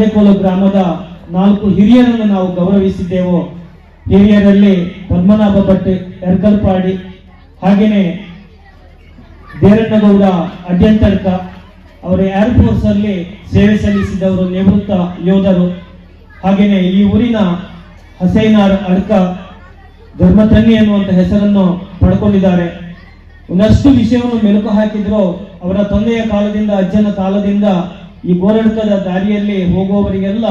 ಬಂಡೆಕೋಲು ಗ್ರಾಮದ ನಾಲ್ಕು ಹಿರಿಯರನ್ನು ನಾವು ಗೌರವಿಸಿದ್ದೆವು. ಹಿರಿಯರಲ್ಲಿ ಪದ್ಮನಾಭ ಭಟ್ ಎರ್ಗಲ್ಪಾಡಿ ಹಾಗೆಯೇ ದೇರಣ್ಣಗೌಡ, ಅಡ್ಯಂತರ್ಕ, ಅವರು ಏರ್ಫೋರ್ಸ್ ಅಲ್ಲಿ ಸೇವೆ ಸಲ್ಲಿಸಿದವರು ನಿವೃತ್ತ ಯೋಧರು. ಹಾಗೆಯೇ ಈ ಊರಿನ ಹಸೈನಾರ್ ಅಡ್ಕ ಧರ್ಮತನ್ನಿ ಅನ್ನುವಂತ ಹೆಸರನ್ನು ಪಡ್ಕೊಂಡಿದ್ದಾರೆ. ಒಂದಷ್ಟು ವಿಷಯವನ್ನು ಮೆಲುಕು ಹಾಕಿದ್ರು ಅವರ ತಂದೆಯ ಕಾಲದಿಂದ, ಅಜ್ಜನ ಕಾಲದಿಂದ ಈ ಗೋರಡ್ಕದ ದಾರಿಯಲ್ಲಿ ಹೋಗುವವರಿಗೆಲ್ಲ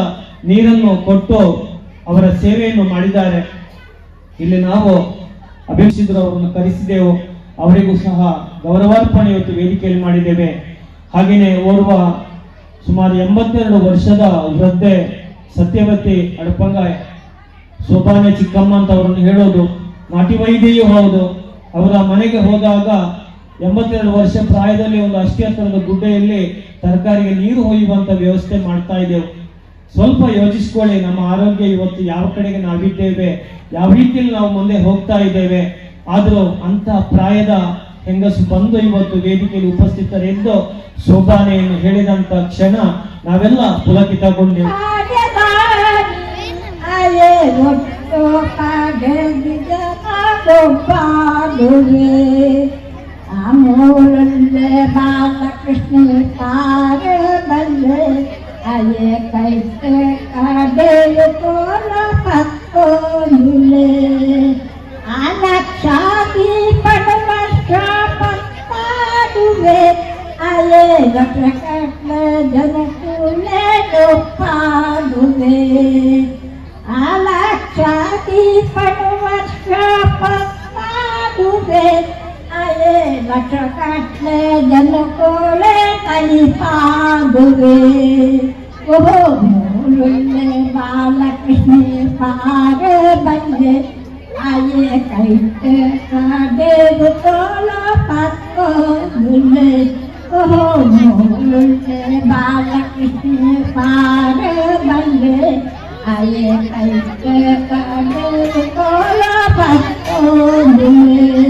ನೀರನ್ನು ಕೊಟ್ಟು ಅವರ ಸೇವೆಯನ್ನು ಮಾಡಿದ್ದಾರೆ. ಇಲ್ಲಿ ನಾವು ಅಭಿಷಿದ್ರು ಅವರನ್ನು ಕರೆಸಿದೆವು. ಅವರಿಗೂ ಸಹ ಗೌರವಾರ್ಪಣೆ ಇವತ್ತು ವೇದಿಕೆಯಲ್ಲಿ ಮಾಡಿದ್ದೇವೆ. ಹಾಗೆಯೇ ಓರ್ವ ಸುಮಾರು ಎಂಬತ್ತೆರಡು ವರ್ಷದ ವೃದ್ಧೆ ಸತ್ಯವತಿ ಅಡಪಂಗಾಯ, ಸೋಪಾನೆ ಚಿಕ್ಕಮ್ಮ ಅಂತ ಅವರನ್ನು ಹೇಳೋದು ನಾಟಿ ವೈದ್ಯೆಯೂ ಹೌದು. ಅವರ ಮನೆಗೆ ಹೋದಾಗ ಎಂಬತ್ತೆರಡು ವರ್ಷ ಪ್ರಾಯದಲ್ಲಿ ಒಂದು ಅಷ್ಟೇ ಹತ್ತಿರದ ಗುಡ್ಡೆಯಲ್ಲಿ ತರಕಾರಿಗೆ ನೀರು ಹೊಯ್ಯುವಂತ ವ್ಯವಸ್ಥೆ ಮಾಡ್ತಾ ಇದ್ದೇವೆ. ಸ್ವಲ್ಪ ಯೋಚಿಸ್ಕೊಳ್ಳಿ, ನಮ್ಮ ಆರೋಗ್ಯ ಇವತ್ತು ಯಾವ ಕಡೆಗೆ ನಾವಿದ್ದೇವೆ, ಯಾವ ರೀತಿಯಲ್ಲಿ ನಾವು ಮುಂದೆ ಹೋಗ್ತಾ ಇದ್ದೇವೆ. ಆದರೂ ಅಂತ ಪ್ರಾಯದ ಹೆಂಗಸು ಬಂದು ಇವತ್ತು ವೇದಿಕೆಯಲ್ಲಿ ಉಪಸ್ಥಿತರೆಂದು ಶೋಭಾನೆಯನ್ನು ಹೇಳಿದಂತ ಕ್ಷಣ ನಾವೆಲ್ಲ ಪುಲಕಿತಗೊಂಡೆವು. ಅಮೋಲೇ ಕೃಷ್ಣ ಕಾರದಲ್ಲೇ ಅಯೇ ಕೈಸೆ ಕಡೆಯ ತೋಲ ಪತ್ತೋನುಲೆ ಅಲಕ್ಷಾದಿ ಪಡುವ ಶಾಪತ್ತಾಡುವೆ ಅಯೇ ರಕ್ತಕಟ್ಲ ಜನಕುಲೆ ಲೋಪಾಡುವೆ ಅಲಕ್ಷಾದಿ ಪಡುವ ಶಾಪತ್ತಾಡುವೆ কাঠ কাটলে যেন করে কালি পাবে ওহো ভোলে বালকৃষ্ণ পার বন্দে আয়ে কাইতে কাবে তোল পাত ভুলে ওহো ভোলে বালকৃষ্ণ পার বন্দে আয়ে কাইতে কাবে তোল পাত ভুলে